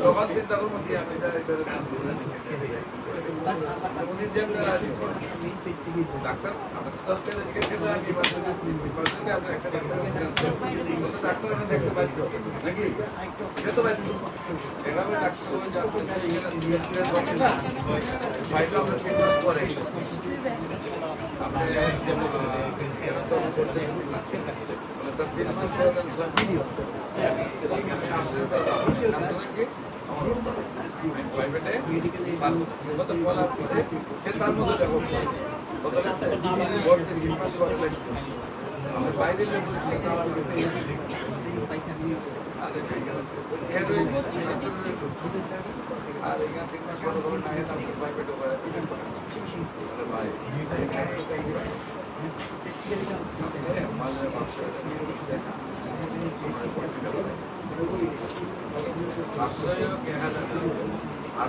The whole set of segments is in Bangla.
তখন চিন্তা করব কি, আমি। ডাক্তার আপনি তো দশ টাকা জিজ্ঞেস করলে আমি emergency emergency আপনি একটা ডাক্তার ডাক্তার দেখতে বাধ্য নাকি? সে তো সে তার মধ্যে দেখো আর এখান তিন মাস পরে বলে না এটা প্রাইভেটে ভাই মালের পাঁচশো পাঁচশো হাজার আর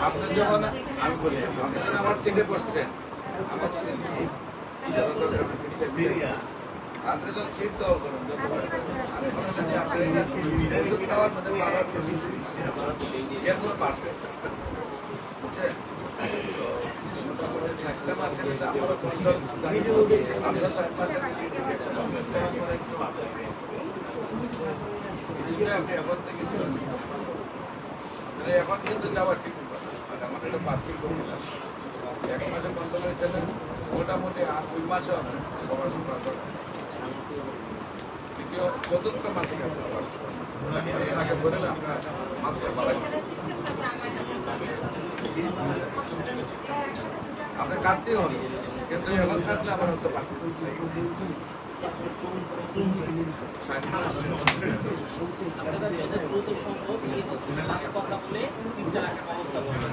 আপনি যখন আমি বলি আপনি আমার সিটে বসছেন আমার তো আপনি যখন সিট দেওয়া করেন যত আপনি মধ্যে বাড়ার এর বুঝছেন একটা মাসের মধ্যে আমরা কন্ট্রোল আমরা চার মাসের আপনি এখন কিন্তু যাওয়া ঠিক আমার পার্কিং কমিশন এক মাসে কন্ট্রোল হয়েছে না মোটামুটি আর দুই মাসে পড়াশোনা তৃতীয় চতুর্থ মাসে এর মাত্র আপনার কাটতেই হবে। কিন্তু এখন কাটলে আবার হতে পারে। আপনারা যত দ্রুত সম্ভব সেই কথা বলে সিমটা রাখার ব্যবস্থা করবেন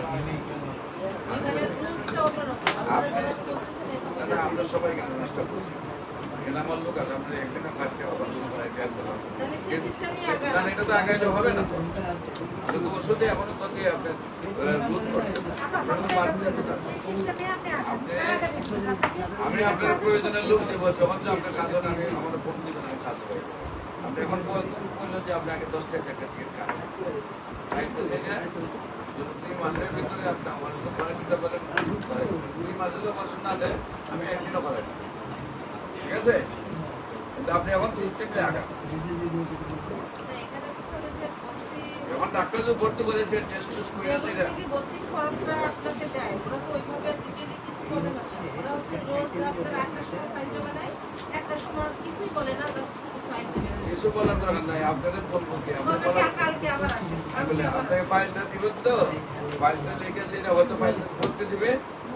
না, আমরা সবাই গান চেষ্টা করছি। এখানে আমার লোক আছে আপনার এখানে এটা তো আগাইলে হবে না। শুধু ওষুধে তো আপনার তো আমি আপনার প্রয়োজনের লোক দেবো যখন যে আপনার কাজ হবে আমি আমার ফোন দিবেন আমি কাজ করব। আপনি এখন বলল যে আপনি আগে দশ টাকা টিকিট টাইম তো দুই মাসের ভিতরে আপনি আমার সাথে করে নিতে পারেন দুই মাসে আমার না দেয় আমি একদিনও করে না। ঠিক আছে? আপনি এখন সিস্টেমে এখন ডাক্তার যে ভর্তি টেস্ট টেস্ট করে না কিছু বলার দরকার নাই আপনাদের বলব কি আপনাকে ফাইলটা দিবেন তো ফাইলটা লিখে সেটা হয়তো ফাইলটা করতে দিবে।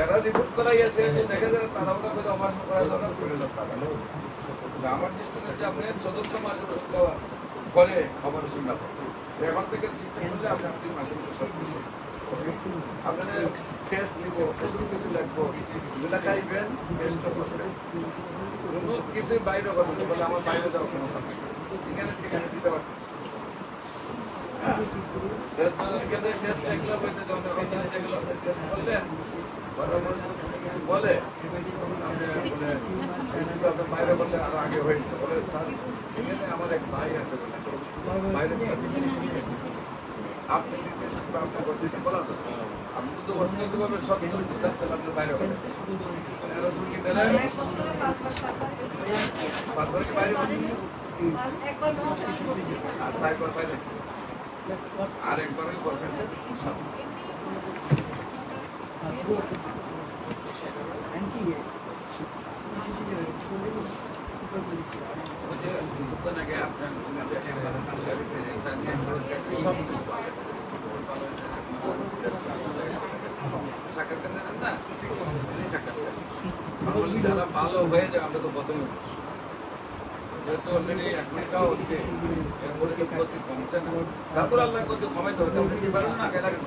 এরা রিপোর্ট করাই আছে দেখা যায় করে অমাসন করা দরকার করে আমার দৃষ্টিতে আছে আপনি চতুর্থ মাসের ওষুধ খাওয়া পরে ওষুধ না থেকে সিস্টেম করলে আপনি আপনি দিবেন। আপনাদের টেস্ট নিব ওষুধ কিছু লাগবো এগুলা খাইবেন টেস্টও করবেন। কোনো কিছু বাইরে করবেন বলে আমার বাইরে যাওয়ার নেই। এখানে সেখানে দিতে পারতেছি টেস্ট এগুলো বলতে যখন যেগুলো টেস্ট করলেন কিছু বলে বাইরে বললে আরও আগে হয়ে যেত আমার এক ভাই আছে বাইরে আপনি আপনি করছেন বলা আপনি তো অর্থনৈতিকভাবে সব কিছু সিদ্ধান্ত আপনি বাইরে হবেন পাঁচবার বাইরে আর সাইবার বাইরে আর একবার ওই সব সাক্ষাৎকার না সাক্ষাৎকার ভালো হয়ে যায় আমরা তো প্রথমে। যেহেতু এক ঘণ্টা হচ্ছে এরপরে কি ক্ষতি কমছে না। তারপর আল্লাহ ক্ষতি কমাইতে হবে আপনি কি না? আগে লাগে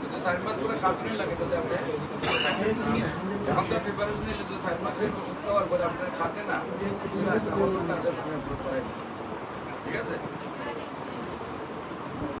যদি চার মাস করে কাজুনি লাগে তাহলে আপনি তো প্রিপারেশন নিলে যদি চার মাসের ওষুধ খাওয়ার আপনার খাতে না। ঠিক আছে?